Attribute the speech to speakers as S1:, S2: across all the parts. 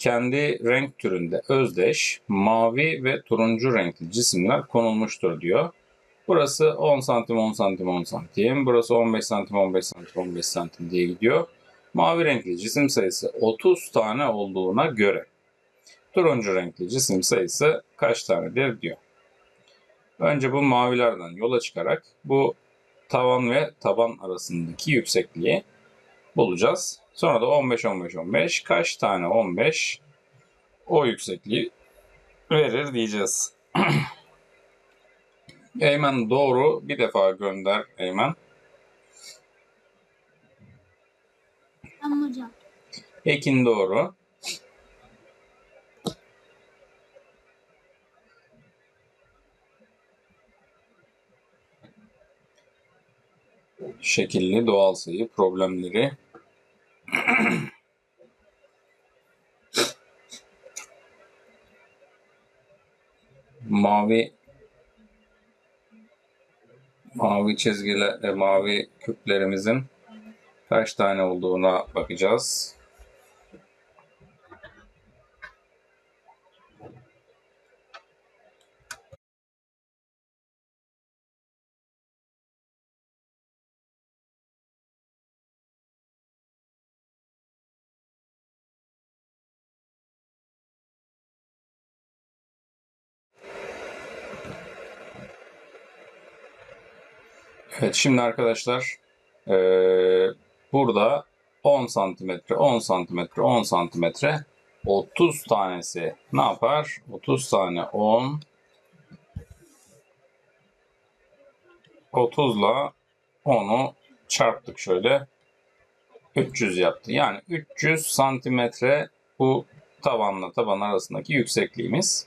S1: kendi renk türünde özdeş mavi ve turuncu renkli cisimler konulmuştur diyor. Burası 10 santim 10 santim 10 santim. Burası 15 santim 15 santim 15 santim diye gidiyor. Mavi renkli cisim sayısı 30 tane olduğuna göre turuncu renkli cisim sayısı kaç tanedir diyor. Önce bu mavilerden yola çıkarak bu tavan ve taban arasındaki yüksekliği bulacağız. Sonra da 15 15 15 kaç tane 15 o yüksekliği verir diyeceğiz. Eymen doğru bir defa gönder Eymen.
S2: Tamam hocam.
S1: Ekin doğru. Şekilli doğal sayı problemleri. mavi mavi çizgiler, e, mavi küplerimizin kaç tane olduğuna bakacağız. Evet şimdi arkadaşlar eee, burada 10 santimetre, 10 santimetre, 10 santimetre 30 tanesi ne yapar? 30 tane 10 30 ile 10'u çarptık şöyle 300 yaptı. Yani 300 santimetre bu tavanla taban arasındaki yüksekliğimiz.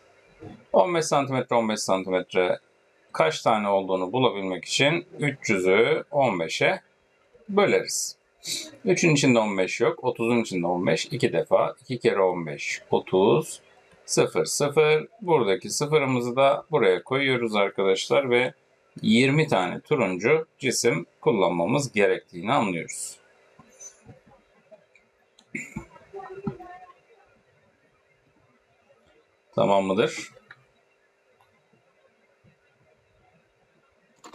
S1: 15 santimetre 15 santimetre kaç tane olduğunu bulabilmek için 300'ü 15'e böleriz. 3'ün içinde 15 yok. 30'un içinde 15. 2 defa. 2 kere 15. 30. 0 0. Buradaki sıfırımızı da buraya koyuyoruz arkadaşlar ve 20 tane turuncu cisim kullanmamız gerektiğini anlıyoruz. Tamam mıdır?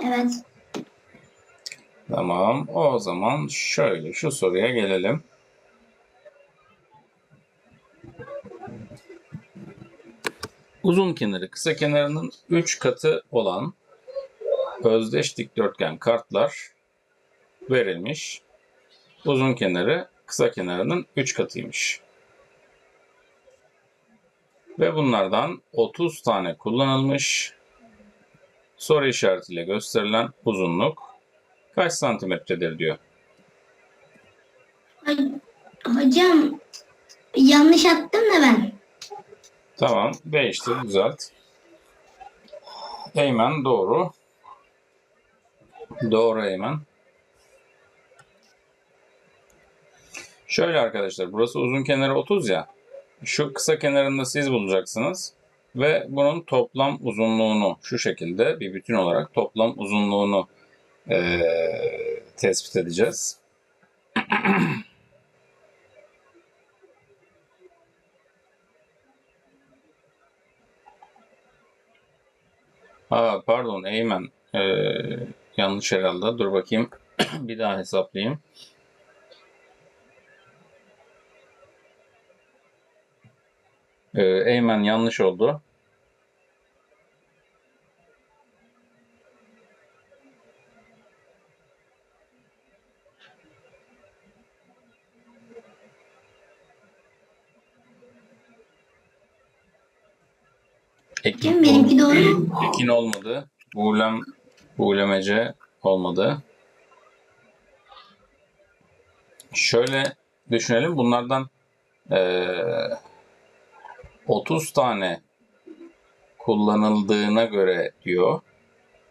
S2: Evet.
S1: Tamam. O zaman şöyle şu soruya gelelim. Uzun kenarı kısa kenarının 3 katı olan özdeş dikdörtgen kartlar verilmiş. Uzun kenarı kısa kenarının 3 katıymış. Ve bunlardan 30 tane kullanılmış. Soru işaretiyle gösterilen uzunluk kaç santimetredir diyor.
S2: Ho- Hocam yanlış attım da ben.
S1: Tamam, değiştir, düzelt. Eymen doğru. Doğru Eymen. Şöyle arkadaşlar, burası uzun kenarı 30 ya. Şu kısa kenarını da siz bulacaksınız. Ve bunun toplam uzunluğunu şu şekilde bir bütün olarak toplam uzunluğunu eee, tespit edeceğiz. Aa, pardon Eymen. Ee, yanlış herhalde. Dur bakayım. bir daha hesaplayayım. Ee, Eymen yanlış oldu. Ekin,
S2: benimki doğru?
S1: Ekin olmadı. Buğlem, buğlemece olmadı. Şöyle düşünelim. Bunlardan eee 30 tane kullanıldığına göre diyor.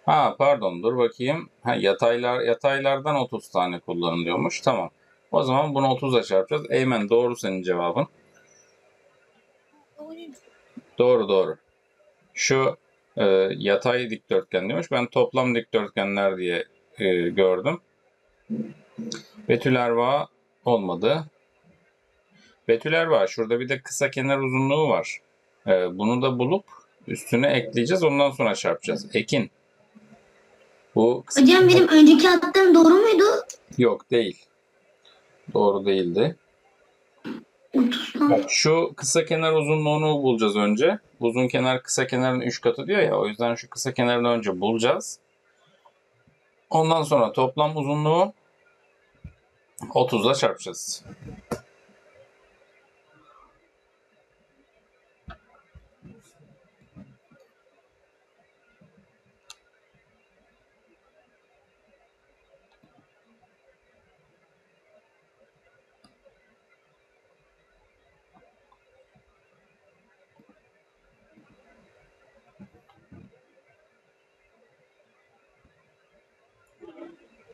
S1: Ha pardon dur bakayım. Ha, yataylar yataylardan 30 tane kullanılıyormuş. Tamam. O zaman bunu 30'a çarpacağız. Eymen doğru senin cevabın. Doğru doğru. Şu e, yatay dikdörtgen demiş. Ben toplam dikdörtgenler diye e, gördüm. Betül Erva olmadı. Betüler var. Şurada bir de kısa kenar uzunluğu var. Ee, bunu da bulup üstüne ekleyeceğiz. Ondan sonra çarpacağız. Ekin. Bu kısa-
S2: Hocam benim önceki attığım doğru muydu?
S1: yok değil. Doğru değildi.
S2: 30
S1: Bak şu kısa kenar uzunluğunu bulacağız önce. Uzun kenar kısa kenarın 3 katı diyor ya. O yüzden şu kısa kenarını önce bulacağız. Ondan sonra toplam uzunluğu 30'la çarpacağız.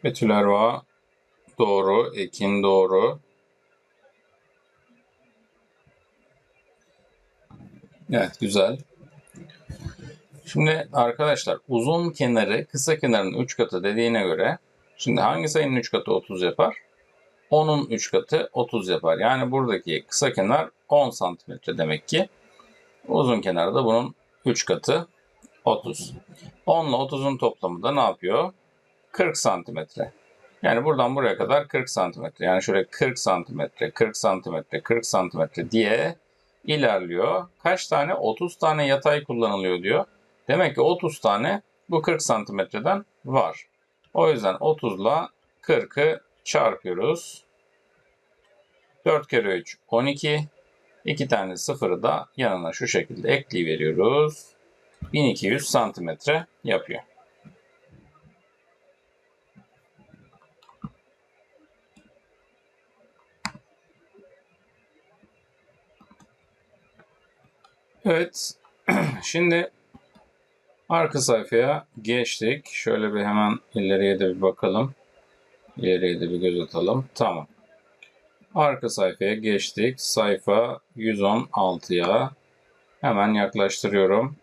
S1: Betül Erva doğru. Ekin doğru. Evet güzel. Şimdi arkadaşlar uzun kenarı kısa kenarın 3 katı dediğine göre şimdi hangi sayının 3 katı 30 yapar? 10'un 3 katı 30 yapar. Yani buradaki kısa kenar 10 santimetre demek ki. Uzun kenar da bunun 3 katı 30. 10 ile 30'un toplamı da ne yapıyor? 40 santimetre. Yani buradan buraya kadar 40 santimetre. Yani şöyle 40 santimetre, 40 santimetre, 40 santimetre diye ilerliyor. Kaç tane? 30 tane yatay kullanılıyor diyor. Demek ki 30 tane bu 40 santimetreden var. O yüzden 30 ile 40'ı çarpıyoruz. 4 kere 3 12. 2 tane sıfırı da yanına şu şekilde ekleyiveriyoruz. 1200 santimetre yapıyor. Evet. Şimdi arka sayfaya geçtik. Şöyle bir hemen ileriye de bir bakalım. İleriye de bir göz atalım. Tamam. Arka sayfaya geçtik. Sayfa 116'ya hemen yaklaştırıyorum.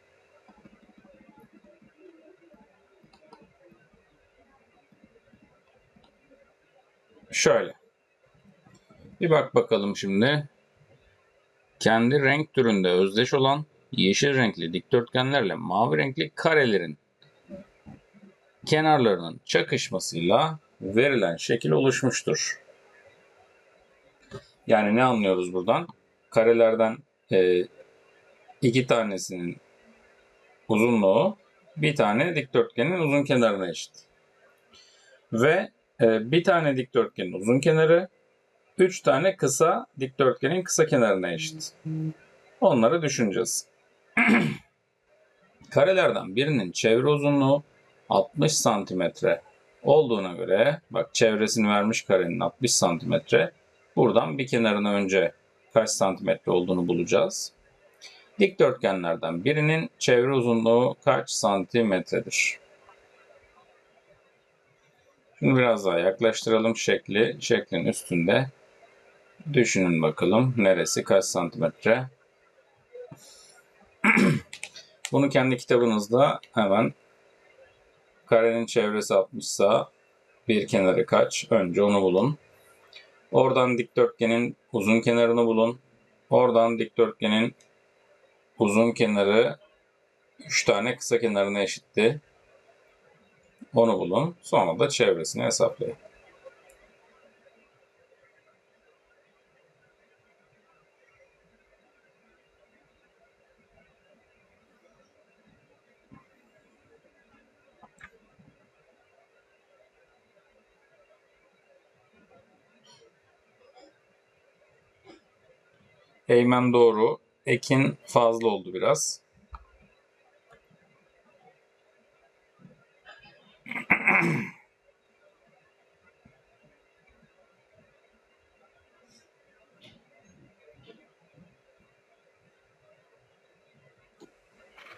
S1: Şöyle. Bir bak bakalım şimdi kendi renk türünde özdeş olan yeşil renkli dikdörtgenlerle mavi renkli karelerin kenarlarının çakışmasıyla verilen şekil oluşmuştur. Yani ne anlıyoruz buradan? Karelerden e, iki tanesinin uzunluğu bir tane dikdörtgenin uzun kenarına eşit. Ve e, bir tane dikdörtgenin uzun kenarı 3 tane kısa dikdörtgenin kısa kenarına eşit. Onları düşüneceğiz. Karelerden birinin çevre uzunluğu 60 santimetre olduğuna göre bak çevresini vermiş karenin 60 santimetre. Buradan bir kenarına önce kaç santimetre olduğunu bulacağız. Dikdörtgenlerden birinin çevre uzunluğu kaç santimetredir? Şimdi biraz daha yaklaştıralım şekli. Şeklin üstünde Düşünün bakalım neresi kaç santimetre. Bunu kendi kitabınızda hemen karenin çevresi 60 sa bir kenarı kaç? Önce onu bulun. Oradan dikdörtgenin uzun kenarını bulun. Oradan dikdörtgenin uzun kenarı 3 tane kısa kenarına eşitti. Onu bulun. Sonra da çevresini hesaplayın. Eymen doğru. Ekin fazla oldu biraz.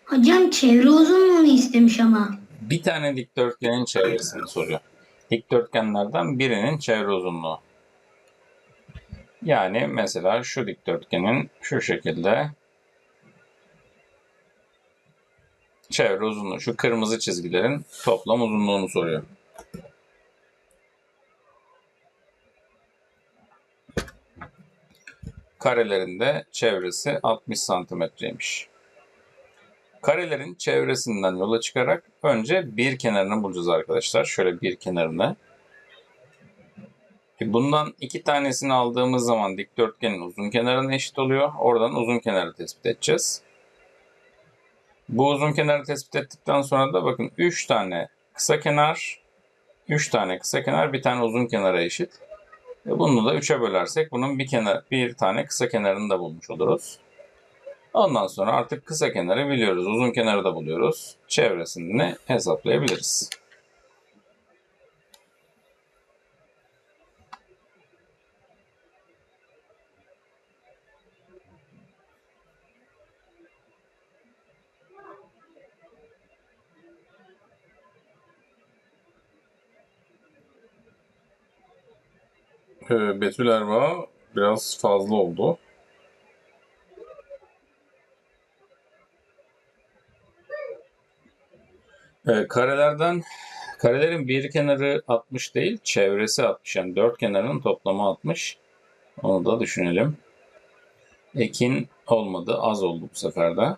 S2: Hocam çevre uzunluğunu istemiş ama.
S1: Bir tane dikdörtgenin çevresini soruyor. Dikdörtgenlerden birinin çevre uzunluğu. Yani mesela şu dikdörtgenin şu şekilde çevre uzunluğu, şu kırmızı çizgilerin toplam uzunluğunu soruyor. karelerinde çevresi 60 santimetreymiş. Karelerin çevresinden yola çıkarak önce bir kenarını bulacağız arkadaşlar. Şöyle bir kenarını. E, Bundan iki tanesini aldığımız zaman dikdörtgenin uzun kenarına eşit oluyor. Oradan uzun kenarı tespit edeceğiz. Bu uzun kenarı tespit ettikten sonra da bakın 3 tane kısa kenar, 3 tane kısa kenar, bir tane uzun kenara eşit. E bunu da 3'e bölersek bunun bir kenar bir tane kısa kenarını da bulmuş oluruz. Ondan sonra artık kısa kenarı biliyoruz. Uzun kenarı da buluyoruz. Çevresini hesaplayabiliriz. Ee, Betül Erba biraz fazla oldu. Ee, karelerden karelerin bir kenarı 60 değil, çevresi 60. Yani dört kenarının toplamı 60. Onu da düşünelim. Ekin olmadı, az oldu bu sefer de.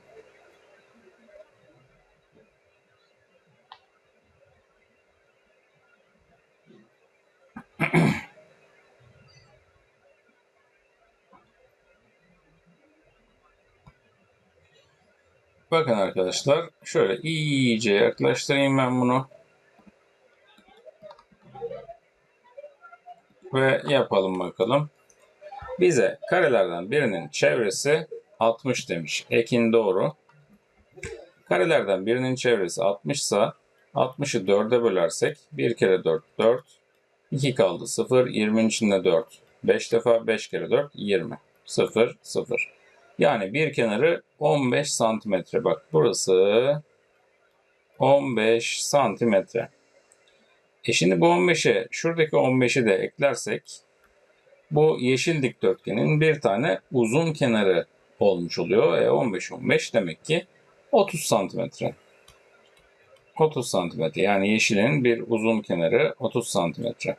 S1: Bakın arkadaşlar, şöyle iyice yaklaştırayım ben bunu. Ve yapalım bakalım. Bize karelerden birinin çevresi 60 demiş. Ekin doğru. Karelerden birinin çevresi 60 ise 60'ı 4'e bölersek 1 kere 4 4. 2 kaldı 0. 20'nin içinde 4. 5 defa 5 kere 4 20. 0 0. Yani bir kenarı 15 santimetre. Bak burası 15 santimetre. E şimdi bu 15'e şuradaki 15'i de eklersek bu yeşil dikdörtgenin bir tane uzun kenarı olmuş oluyor. E 15 15 demek ki 30 santimetre. 30 santimetre yani yeşilin bir uzun kenarı 30 santimetre.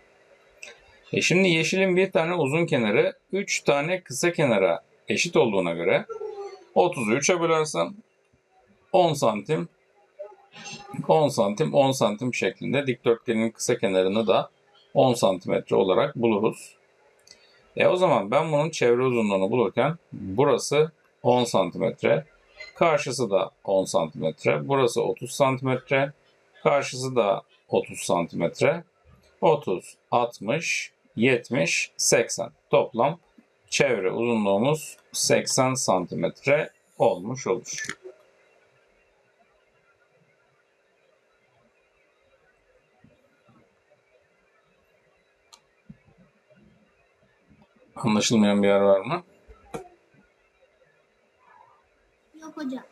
S1: E şimdi yeşilin bir tane uzun kenarı 3 tane kısa kenara eşit olduğuna göre 30'u 3'e bölersem 10 santim 10 santim 10 santim şeklinde dikdörtgenin kısa kenarını da 10 santimetre olarak buluruz. E o zaman ben bunun çevre uzunluğunu bulurken burası 10 santimetre, karşısı da 10 santimetre, burası 30 santimetre, karşısı da 30 santimetre, 30, 60, 70, 80 toplam çevre uzunluğumuz 80 santimetre olmuş olur. Anlaşılmayan bir yer var mı?
S2: Yok hocam.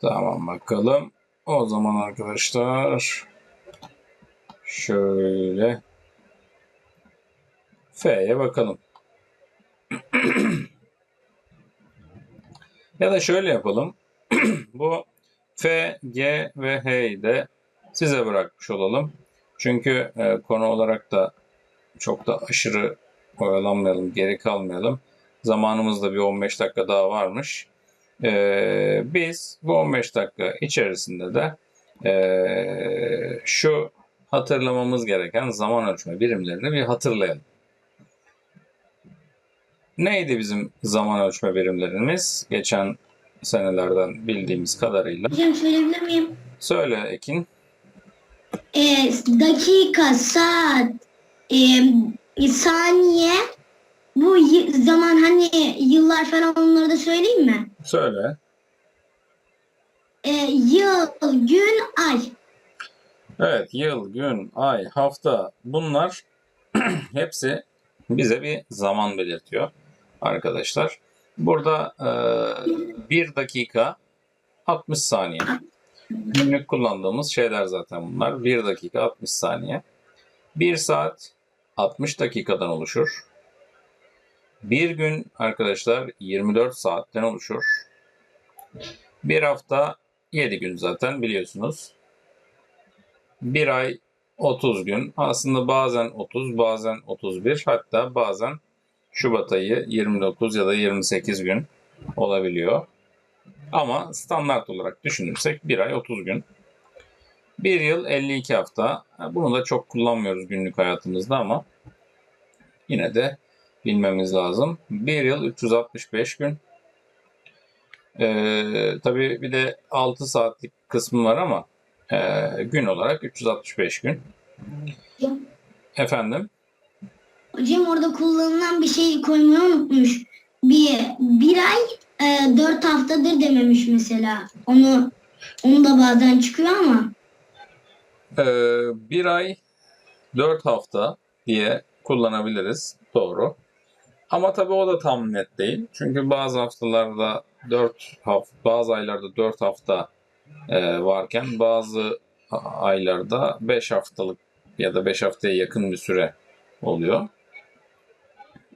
S1: Tamam bakalım. O zaman arkadaşlar şöyle F'ye bakalım. ya da şöyle yapalım. Bu F, G ve H'yi de size bırakmış olalım. Çünkü e, konu olarak da çok da aşırı oyalanmayalım, geri kalmayalım. Zamanımızda bir 15 dakika daha varmış. E, biz bu 15 dakika içerisinde de e, şu hatırlamamız gereken zaman ölçme birimlerini bir hatırlayalım. Neydi bizim zaman ölçme birimlerimiz? Geçen senelerden bildiğimiz kadarıyla.
S2: Hocam söyleyebilir miyim?
S1: Söyle Ekin.
S2: Ee, dakika, saat, e, saniye, bu zaman hani yıllar falan onları da söyleyeyim mi?
S1: Söyle.
S2: Ee, yıl, gün, ay.
S1: Evet, yıl, gün, ay, hafta bunlar hepsi bize bir zaman belirtiyor arkadaşlar. Burada e, 1 dakika 60 saniye. Günlük kullandığımız şeyler zaten bunlar. 1 dakika 60 saniye. 1 saat 60 dakikadan oluşur. Bir gün arkadaşlar 24 saatten oluşur. Bir hafta 7 gün zaten biliyorsunuz. Bir ay 30 gün. Aslında bazen 30, bazen 31, hatta bazen Şubat ayı 29 ya da 28 gün olabiliyor. Ama standart olarak düşünürsek bir ay 30 gün. Bir yıl 52 hafta. Bunu da çok kullanmıyoruz günlük hayatımızda ama yine de bilmemiz lazım. Bir yıl 365 gün. Ee, tabii bir de 6 saatlik kısmı var ama e, gün olarak 365 gün. Efendim?
S2: Hocam orada kullanılan bir şey koymayı unutmuş. Bir, bir ay e, dört haftadır dememiş mesela. Onu onu da bazen çıkıyor ama.
S1: Ee, bir ay 4 hafta diye kullanabiliriz. Doğru. Ama tabii o da tam net değil. Çünkü bazı haftalarda 4 hafta, bazı aylarda 4 hafta e, varken bazı aylarda 5 haftalık ya da 5 haftaya yakın bir süre oluyor.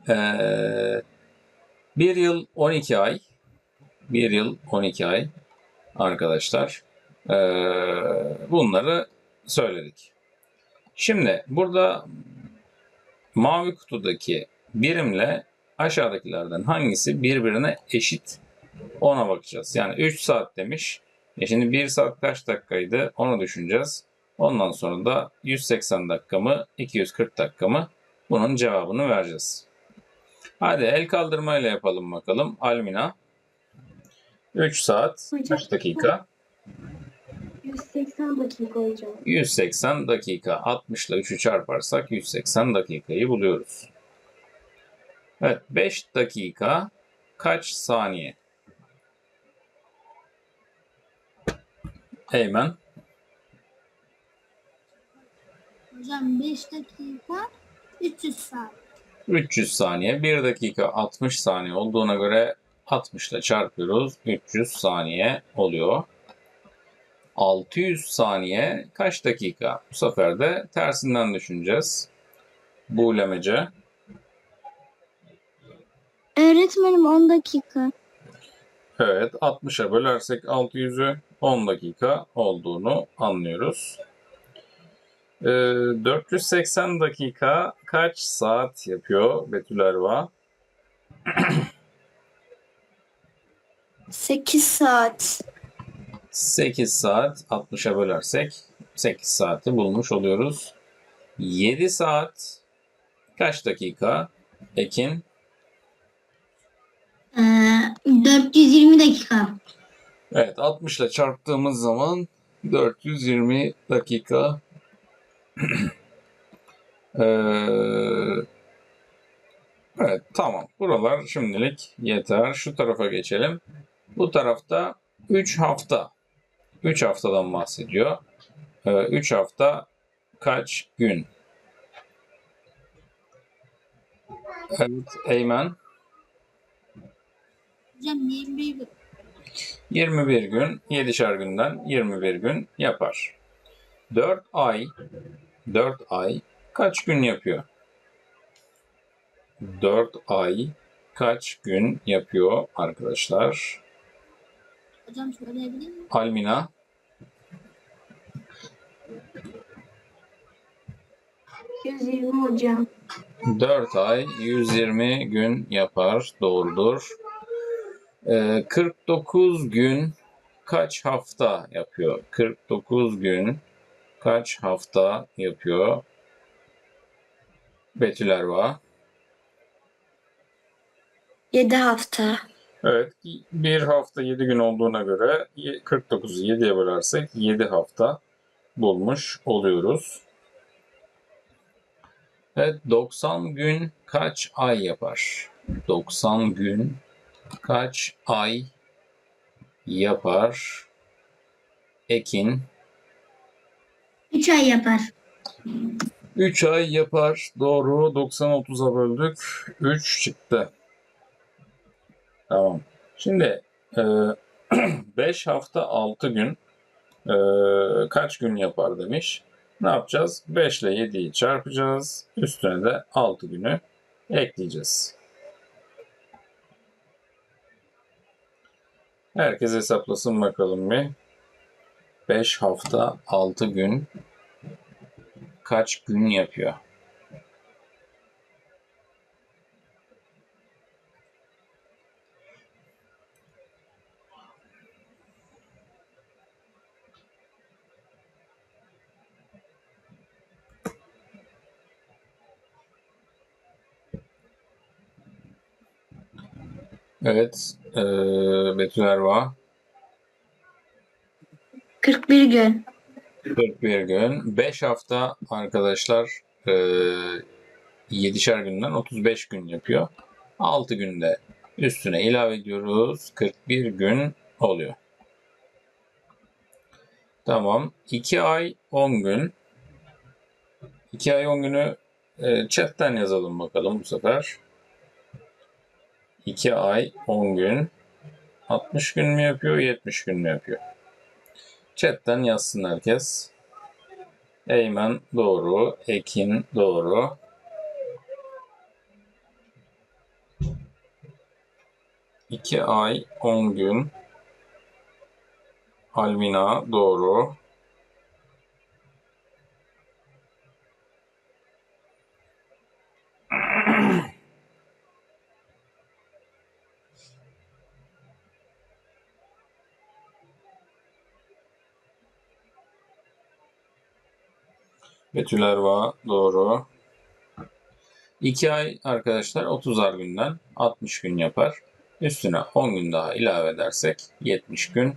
S1: Ee, bir yıl 12 ay. Bir yıl 12 ay arkadaşlar. Ee, bunları söyledik. Şimdi burada mavi kutudaki birimle aşağıdakilerden hangisi birbirine eşit ona bakacağız. Yani 3 saat demiş. E şimdi 1 saat kaç dakikaydı onu düşüneceğiz. Ondan sonra da 180 dakika mı 240 dakika mı bunun cevabını vereceğiz. Hadi el kaldırmayla yapalım bakalım. Almina 3 saat kaç dakika?
S3: 180 dakika hocam.
S1: 180 dakika. 60 ile 3'ü çarparsak 180 dakikayı buluyoruz. Evet 5 dakika kaç saniye? Eymen
S3: Hocam 5 dakika 300 saat.
S1: 300 saniye. 1 dakika 60 saniye olduğuna göre 60 ile çarpıyoruz. 300 saniye oluyor. 600 saniye kaç dakika? Bu sefer de tersinden düşüneceğiz. Buğulemece.
S3: Öğretmenim 10 dakika.
S1: Evet 60'a bölersek 600'ü 10 dakika olduğunu anlıyoruz. Ee, 480 dakika kaç saat yapıyor Betül Erva?
S3: 8 saat.
S1: 8 saat 60'a bölersek 8 saati bulmuş oluyoruz. 7 saat kaç dakika? Ekin
S2: E, 420 dakika.
S1: Evet 60 ile çarptığımız zaman 420 dakika Ee, evet tamam. Buralar şimdilik yeter. Şu tarafa geçelim. Bu tarafta 3 hafta. 3 haftadan bahsediyor. 3 hafta kaç gün? Evet Eymen.
S3: Hocam 21
S1: 21 gün, 7'şer günden 21 gün yapar. 4 ay, 4 ay kaç gün yapıyor? 4 ay kaç gün yapıyor arkadaşlar?
S3: Hocam söyleyebilir miyim?
S1: Almina,
S3: 120 hocam.
S1: 4 ay 120 gün yapar. Doğrudur. Ee, 49 gün kaç hafta yapıyor? 49 gün kaç hafta yapıyor? Betül Erva.
S3: 7 hafta.
S1: Evet, bir hafta 7 gün olduğuna göre 49'u 7'ye bölersek 7 hafta bulmuş oluyoruz. Evet, 90 gün kaç ay yapar? 90 gün kaç ay yapar? Ekin
S2: 3 ay yapar.
S1: 3 ay yapar. Doğru. 90 30'a böldük. 3 çıktı. Tamam. Şimdi 5 hafta 6 gün e, kaç gün yapar demiş. Ne yapacağız? 5 ile 7'yi çarpacağız. Üstüne de 6 günü ekleyeceğiz. Herkes hesaplasın bakalım bir. 5 hafta 6 gün kaç gün yapıyor? Evet, eee Betül Erva.
S3: 41 gün.
S1: 41 gün. 5 hafta arkadaşlar eee 7'şer günden 35 gün yapıyor. 6 günde üstüne ilave ediyoruz. 41 gün oluyor. Tamam. 2 ay 10 gün. 2 ay 10 günü e, chatten yazalım bakalım bu sefer. 2 ay 10 gün. 60 gün mü yapıyor, 70 gün mü yapıyor? Chatten yazsın herkes. Eymen doğru. Ekin doğru. İki ay on gün. Almina doğru. Betül Erva doğru. 2 ay arkadaşlar 30'ar günden 60 gün yapar. Üstüne 10 gün daha ilave edersek 70 gün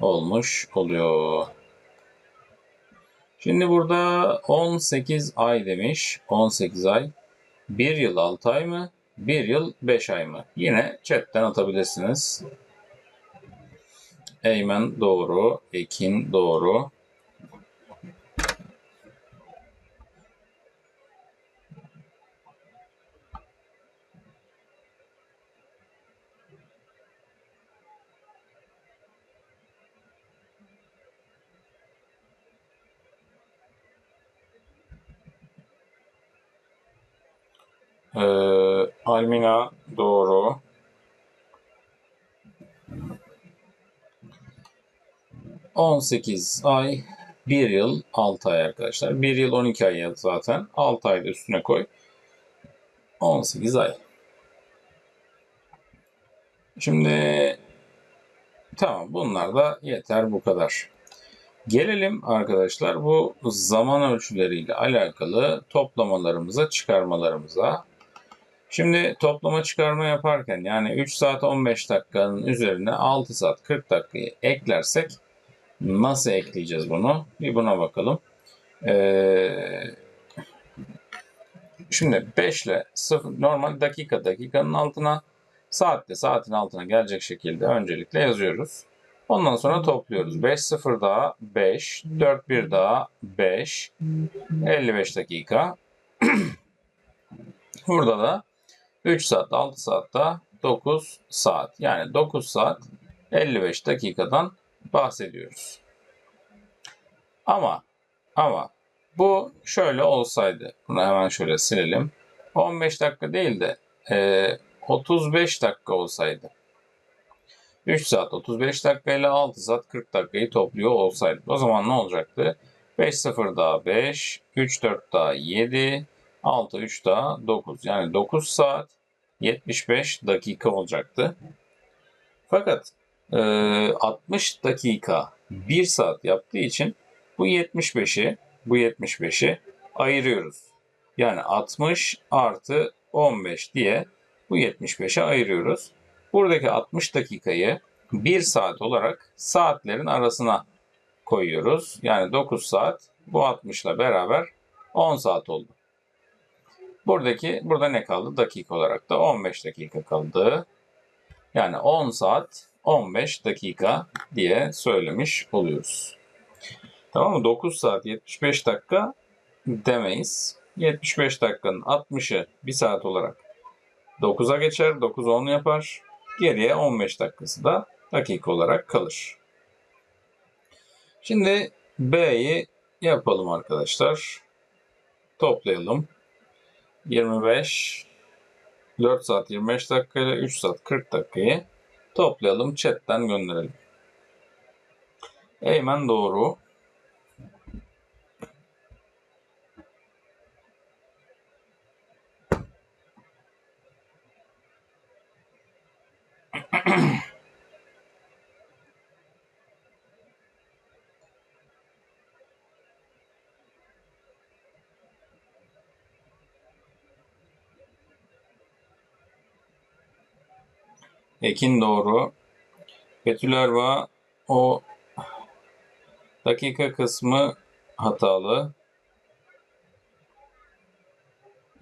S1: olmuş oluyor. Şimdi burada 18 ay demiş. 18 ay. 1 yıl 6 ay mı? 1 yıl 5 ay mı? Yine chatten atabilirsiniz. Eymen doğru. Ekin doğru. Ee, Almina doğru. On sekiz ay, bir yıl, altı ay arkadaşlar. Bir yıl 12 ay ya zaten. Altı ay da üstüne koy. 18 ay. Şimdi tamam bunlar da yeter bu kadar. Gelelim arkadaşlar bu zaman ölçüleriyle alakalı toplamalarımıza, çıkarmalarımıza. Şimdi toplama çıkarma yaparken yani 3 saat 15 dakikanın üzerine 6 saat 40 dakikayı eklersek nasıl ekleyeceğiz bunu? Bir buna bakalım. Ee, şimdi 5 ile 0 normal dakika dakikanın altına saatte saatin altına gelecek şekilde öncelikle yazıyoruz. Ondan sonra topluyoruz. 5 0 daha 5, 4 1 daha 5, 55 dakika. Burada da 3 saat, 6 saat daha 9 saat. Yani 9 saat 55 dakikadan bahsediyoruz. Ama ama bu şöyle olsaydı, bunu hemen şöyle silelim. 15 dakika değil de e, 35 dakika olsaydı. 3 saat 35 dakika ile 6 saat 40 dakikayı topluyor olsaydı. O zaman ne olacaktı? 5 0 daha 5, 3 4 daha 7, 6 3 daha 9. Yani 9 saat 75 dakika olacaktı. Fakat e, 60 dakika 1 saat yaptığı için bu 75'i bu 75'i ayırıyoruz. Yani 60 artı 15 diye bu 75'e ayırıyoruz. Buradaki 60 dakikayı 1 saat olarak saatlerin arasına koyuyoruz. Yani 9 saat bu 60 ile beraber 10 saat oldu. Buradaki burada ne kaldı? Dakika olarak da 15 dakika kaldı. Yani 10 saat 15 dakika diye söylemiş oluyoruz. Tamam mı? 9 saat 75 dakika demeyiz. 75 dakikanın 60'ı 1 saat olarak 9'a geçer. 9 10 yapar. Geriye 15 dakikası da dakika olarak kalır. Şimdi B'yi yapalım arkadaşlar. Toplayalım. 25 4 saat 25 dakika ile 3 saat 40 dakikayı toplayalım. Chatten gönderelim. Eymen doğru. Ekin doğru. Betül Erva o dakika kısmı hatalı.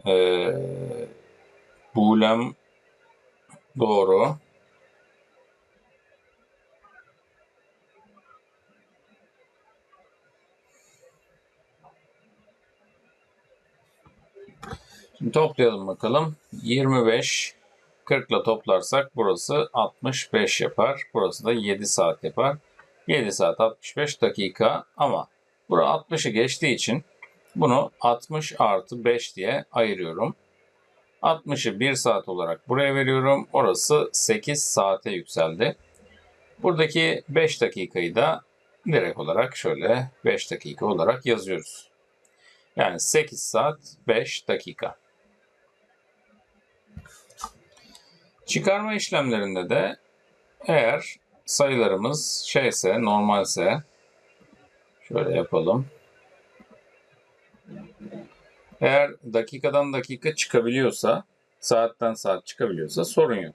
S1: Ee, Bulem doğru. Şimdi toplayalım bakalım. 25 40 ile toplarsak burası 65 yapar. Burası da 7 saat yapar. 7 saat 65 dakika ama bura 60'ı geçtiği için bunu 60 artı 5 diye ayırıyorum. 60'ı 1 saat olarak buraya veriyorum. Orası 8 saate yükseldi. Buradaki 5 dakikayı da direkt olarak şöyle 5 dakika olarak yazıyoruz. Yani 8 saat 5 dakika. Çıkarma işlemlerinde de eğer sayılarımız şeyse, normalse şöyle yapalım. Eğer dakikadan dakika çıkabiliyorsa, saatten saat çıkabiliyorsa sorun yok.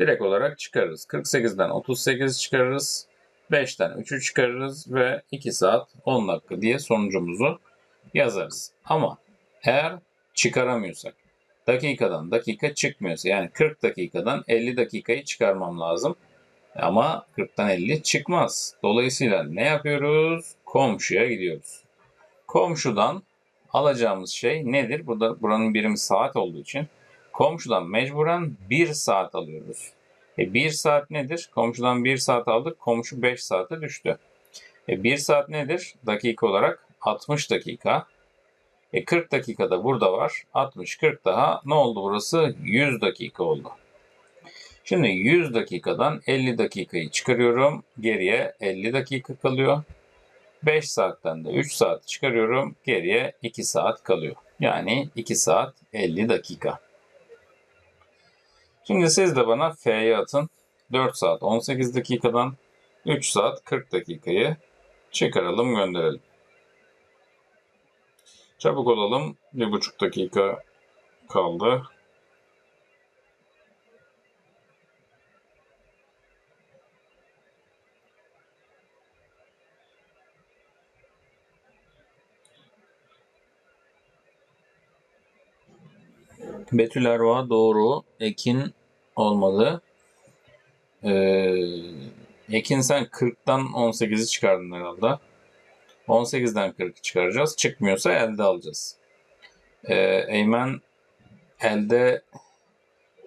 S1: Direkt olarak çıkarırız. 48'den 38 çıkarırız. 5'ten 3'ü çıkarırız ve 2 saat 10 dakika diye sonucumuzu yazarız. Ama eğer çıkaramıyorsak, dakikadan dakika çıkmıyorsa yani 40 dakikadan 50 dakikayı çıkarmam lazım. Ama 40'tan 50 çıkmaz. Dolayısıyla ne yapıyoruz? Komşuya gidiyoruz. Komşudan alacağımız şey nedir? Burada buranın birimi saat olduğu için komşudan mecburen 1 saat alıyoruz. E 1 saat nedir? Komşudan 1 saat aldık. Komşu 5 saate düştü. E 1 saat nedir? Dakika olarak 60 dakika. E 40 dakikada burada var. 60 40 daha ne oldu burası? 100 dakika oldu. Şimdi 100 dakikadan 50 dakikayı çıkarıyorum. Geriye 50 dakika kalıyor. 5 saatten de 3 saat çıkarıyorum. Geriye 2 saat kalıyor. Yani 2 saat 50 dakika. Şimdi siz de bana F'ye atın. 4 saat 18 dakikadan 3 saat 40 dakikayı çıkaralım gönderelim. Çabuk olalım. Bir buçuk dakika kaldı. Betül Erva doğru. Ekin olmadı. Ee, Ekin sen 40'tan 18'i çıkardın herhalde. 18'den 40'ı çıkaracağız. Çıkmıyorsa elde alacağız. Ee, Eymen elde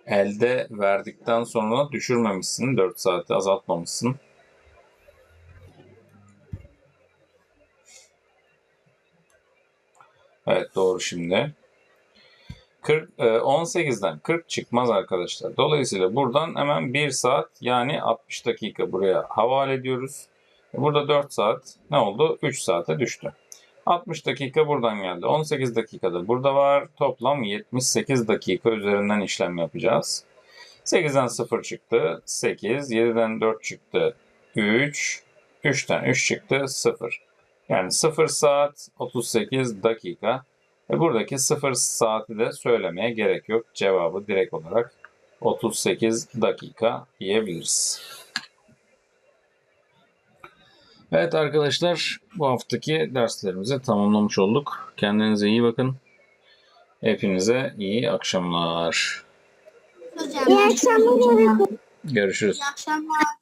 S1: elde verdikten sonra düşürmemişsin. 4 saati azaltmamışsın. Evet doğru şimdi. 40, e, 18'den 40 çıkmaz arkadaşlar. Dolayısıyla buradan hemen 1 saat yani 60 dakika buraya havale ediyoruz. Burada 4 saat ne oldu? 3 saate düştü. 60 dakika buradan geldi. 18 dakikada burada var. Toplam 78 dakika üzerinden işlem yapacağız. 8'den 0 çıktı. 8. 7'den 4 çıktı. 3. 3'ten 3 çıktı. 0. Yani 0 saat 38 dakika. E buradaki 0 saati de söylemeye gerek yok. Cevabı direkt olarak 38 dakika diyebiliriz. Evet arkadaşlar bu haftaki derslerimizi tamamlamış olduk. Kendinize iyi bakın. Hepinize iyi akşamlar.
S3: Hocam.
S2: İyi akşamlar.
S1: Görüşürüz.
S3: İyi akşamlar.